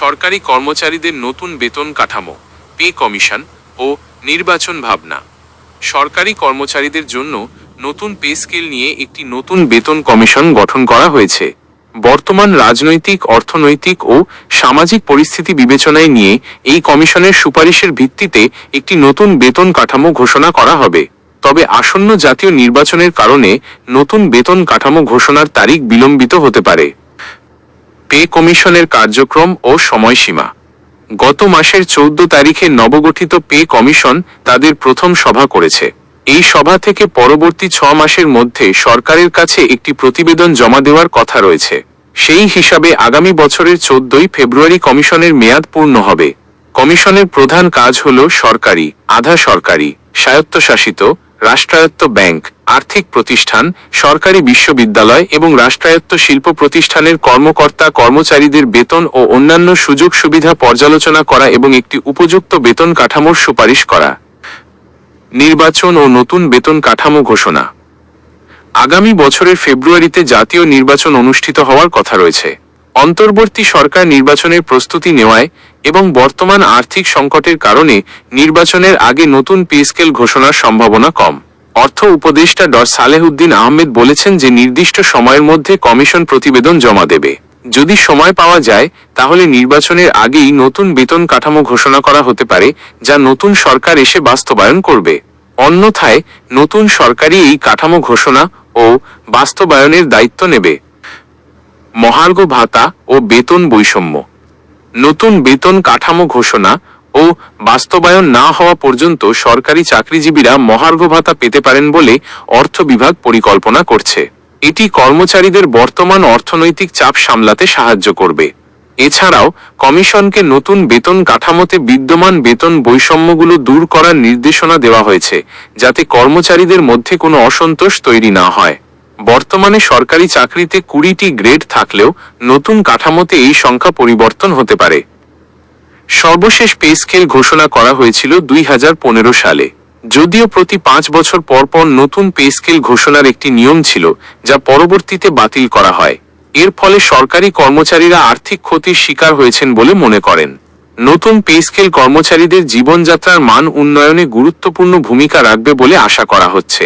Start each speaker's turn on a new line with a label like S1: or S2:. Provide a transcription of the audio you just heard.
S1: সরকারি কর্মচারীদের নতুন বেতন কাঠামো, পে কমিশন ও নির্বাচন ভাবনা। সরকারি কর্মচারীদের জন্য নতুন পে স্কেল নিয়ে একটি নতুন বেতন কমিশন গঠন করা হয়েছে। বর্তমান রাজনৈতিক, অর্থনৈতিক ও সামাজিক পরিস্থিতি বিবেচনায় নিয়ে এই কমিশনের সুপারিশের ভিত্তিতে একটি নতুন বেতন কাঠামো ঘোষণা করা হবে। তবে আসন্ন জাতীয় নির্বাচনের কারণে নতুন বেতন কাঠামো ঘোষণার তারিখ বিলম্বিত হতে পারে। পে কমিশনের কার্যক্রম ও সময়সীমা। গত মাসের চৌদ্দ তারিখে নবগঠিত পে কমিশন তাদের প্রথম সভা করেছে। এই সভা থেকে পরবর্তী ছ মাসের মধ্যে সরকারের কাছে একটি প্রতিবেদন জমা দেওয়ার কথা রয়েছে। সেই হিসাবে আগামী বছরের চোদ্দই ফেব্রুয়ারি কমিশনের মেয়াদ পূর্ণ হবে। কমিশনের প্রধান কাজ হল সরকারি, আধা সরকারি, স্বায়ত্তশাসিত, রাষ্ট্রায়ত্ত ব্যাংক আর্থিক প্রতিষ্ঠান, সরকারি বিশ্ববিদ্যালয় এবং রাষ্ট্রায়ত্ত শিল্প প্রতিষ্ঠানের কর্মকর্তা, কর্মচারীদের বেতন ও অন্যান্য সুযোগ সুবিধা পর্যালোচনা করা এবং একটি উপযুক্ত বেতন কাঠামোর সুপারিশ করা। নির্বাচন ও নতুন বেতন কাঠামো ঘোষণা। আগামী বছরের ফেব্রুয়ারিতে জাতীয় নির্বাচন অনুষ্ঠিত হওয়ার কথা রয়েছে। অন্তর্বর্তী সরকার নির্বাচনের প্রস্তুতি নেওয়ায় এবং বর্তমান আর্থিক সংকটের কারণে নির্বাচনের আগে নতুন পে স্কেল ঘোষণার সম্ভাবনা কম। অর্থ উপদেষ্টা ড সালেহুদ্দিন আহমেদ বলেছেন যে নির্দিষ্ট সময়ের মধ্যে কমিশন প্রতিবেদন জমা দেবে। যদি সময় পাওয়া যায়, তাহলে নির্বাচনের আগেই নতুন বেতন কাঠামো ঘোষণা করা হতে পারে, যা নতুন সরকার এসে বাস্তবায়ন করবে। অন্যথায়, নতুন সরকারই এই কাঠামো ঘোষণা ও বাস্তবায়নের দায়িত্ব নেবে। মহার্ঘ ভাতা ও বেতন বৈষম্য। নতুন বেতন কাঠামো ঘোষণা ও বাস্তবায়ন না হওয়া পর্যন্ত সরকারি চাকরিজীবীরা মহার্ঘ ভাতা পেতে পারেন বলে অর্থ বিভাগ পরিকল্পনা করছে। এটি কর্মচারীদের বর্তমান অর্থনৈতিক চাপ সামলাতে সাহায্য করবে। এছাড়াও, কমিশনকে নতুন বেতন কাঠামোতে বিদ্যমান বেতন বৈষম্যগুলো দূর করার নির্দেশনা দেওয়া হয়েছে, যাতে কর্মচারীদের মধ্যে কোনো অসন্তোষ তৈরি না হয়। বর্তমানে সরকারি চাকরিতে কুড়িটি গ্রেড থাকলেও নতুন কাঠামোতে এই সংখ্যা পরিবর্তন হতে পারে। সর্বশেষ পে স্কেল ঘোষণা করা হয়েছিল দুই হাজার পনেরো সালে। যদিও প্রতি পাঁচ বছর পর পর নতুন পে স্কেল ঘোষণার একটি নিয়ম ছিল, যা পরবর্তীতে বাতিল করা হয়। এর ফলে সরকারি কর্মচারীরা আর্থিক ক্ষতির শিকার হয়েছেন বলে মনে করেন। নতুন পে স্কেল কর্মচারীদের জীবনযাত্রার মান উন্নয়নে গুরুত্বপূর্ণ ভূমিকা রাখবে বলে আশা করা হচ্ছে।